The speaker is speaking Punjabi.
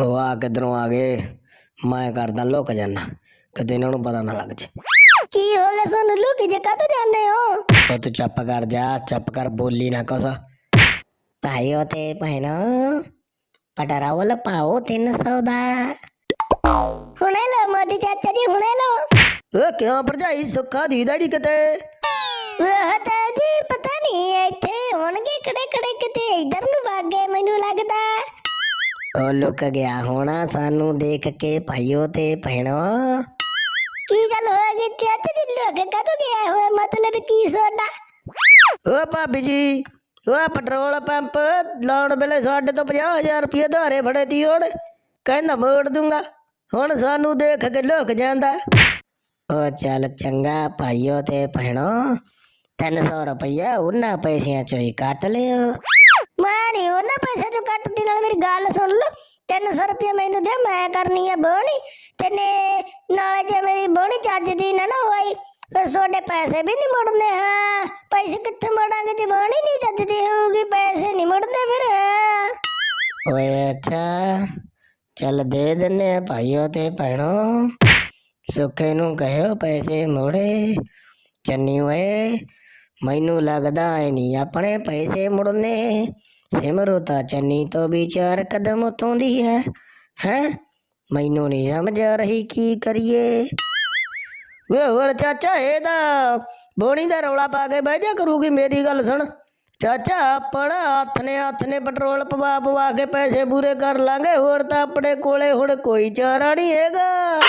ਉਹ ਆ ਕਿੱਧਰੋਂ ਆ ਗਏ? ਮੈਂ ਕਰਦਾ ਲੁਕ ਜਾਨਾ। ਕਿਤੇ ਇਹਨਾਂ ਨੂੰ ਪਤਾ ਨਾ ਲੱਗ ਜੇ। ਕੀ ਹੋ ਗਿਆ? ਸੋਨੂੰ ਲੁਕੀ ਜੇ ਕਦੋਂ ਜਾਂਦੇ ਹੋ। ਉਹ ਤੂੰ ਚੁੱਪ ਕਰ ਜਾ ਚੁੱਪ ਕਰ ਬੋਲੀ ਨਾ ਕੁਛ। ਭਾਈਓ ਤੇ ਭੈਣੋ ਪਟਰਾਵਲ ਪਾਓ 300 ਦਾ। ਹੁਣੇ ਲੋ ਮੋਦੀ ਚਾਚਾ ਜੀ ਹੁਣੇ ਲੋ ਓ ਕਿਉਂ ਭਰਜਾਈ ਸੁੱਖਾ ਦੀਦਾ ਜੀ ਕਿਤੇ? ਉਹ ਤਾਂ ਜੀ ਲੁਕ ਗਿਆ ਹੋਣਾ ਸਾਨੂੰ ਦੇਖ ਕੇ ਭਾਈਓ ਤੇ ਭੈਣੋ। ਕੀ ਗੱਲ ਹੋ ਗਈ? ਚਾਚਾ ਜੀ ਲੋਕ ਕਦੋਂ ਗਿਆ ਹੋਇਆ? ਮਤਲਬ ਕੀ ਸੋਡਾ? ਓ ਭਾਬੀ ਜੀ ਓ ਪੈਟਰੋਲ ਪੰਪ ਲਾਉਣ ਵੇਲੇ ਸਾਡੇ ਤੋਂ 50000 ਰੁਪਏ ਧਾਰੇ ਫੜੇ ਤੀ ਹੁਣ। ਕਹਿੰਦਾ ਮੋੜ ਦੂੰਗਾ। ਹੁਣ ਸਾਨੂੰ ਦੇਖ ਕੇ ਲੁਕ ਜਾਂਦਾ। ਓ ਚੱਲ ਚੰਗਾ ਭਾਈਓ ਤੇ ਭੈਣੋ 300 ਰੁਪਇਆ ਉਹਨਾਂ ਪੈਸਿਆਂ ਚੋਂ ਹੀ ਕੱਟ ਲਿਓ। ਮੈਂ ਨਹੀਂ ਉਹਨਾਂ ਪੈਸੇ ਚੋਂ ਕੱਟਦੀ ਨਾਲ ਮੇਰੀ ਗੱਲ ਸੁਣ 300 ਰੁਪਏ ਮੈਨੂੰ ਦੇ ਮੈਂ ਕਰਨੀ ਆ ਬੋਣੀ ਤੇ ਨਾਲੇ ਜੇ ਮੇਰੀ ਬੋਣੀ ਚੱਜਦੀ ਨਾ ਨਾ ਹੋਈ, ਫਿਰ ਤੁਹਾਡੇ ਪੈਸੇ ਵੀ ਨਹੀਂ ਮੁੜਨੇ, ਹਾਂ? ਪੈਸੇ ਕਿੱਥੇ ਮੋੜਾਂਗੇ ਜੇ ਬੋਣੀ ਨਹੀਂ ਚੱਜਦੀ ਹੋਊਗੀ, ਪੈਸੇ ਨਹੀਂ ਮੁੜਦੇ ਫਿਰ। ਓਏ ਅੱਛਾ, ਚੱਲ ਦੇ ਦਿੰਨੇ ਆ ਭਾਈਓ ਤੇ ਭੈਣੋ। ਸੁੱਖੇ ਨੂੰ ਕਹਿਓ ਪੈਸੇ ਮੋੜੇ, ਚੰਨੀ ਓਏ ਮੈਨੂੰ ਲੱਗਦਾ ਐ ਨਹੀਂ ਆਪਣੇ ਪੈਸੇ ਮੁੜਨੇ। ਸਿਮਰੂ ਤਾਂ ਚੰਨੀ ਤੋਂ ਵੀ ਚਾਰ ਕਦਮ ਉਤੋਂ ਦੀ ਹੈ। ਹੈ? ਮੈਨੂੰ ਨਹੀਂ ਸਮਝ ਰਹੀ ਕੀ ਕਰੀਏ। ਵੇ ਹੋਰ ਚਾਚਾ, ਇਹਦਾ ਬੋਣੀ ਦਾ ਰੌਲਾ ਪਾ ਕੇ ਬਹਿ ਜਾ ਕਰੂਗੀ ਮੇਰੀ ਗੱਲ ਸੁਣ। ਚਾਚਾ, ਆਪਣਾ ਹੱਥ ਨੇ ਹੱਥ ਨੇ ਪੈਟਰੋਲ ਪਵਾ ਪਵਾ ਕੇ ਪੈਸੇ ਪੂਰੇ ਕਰ ਲਾਂਗੇ, ਹੋਰ ਤਾਂ ਆਪਣੇ ਕੋਲੇ ਹੁਣ ਕੋਈ ਚਾਰਾ ਨਹੀਂ ਹੈਗਾ।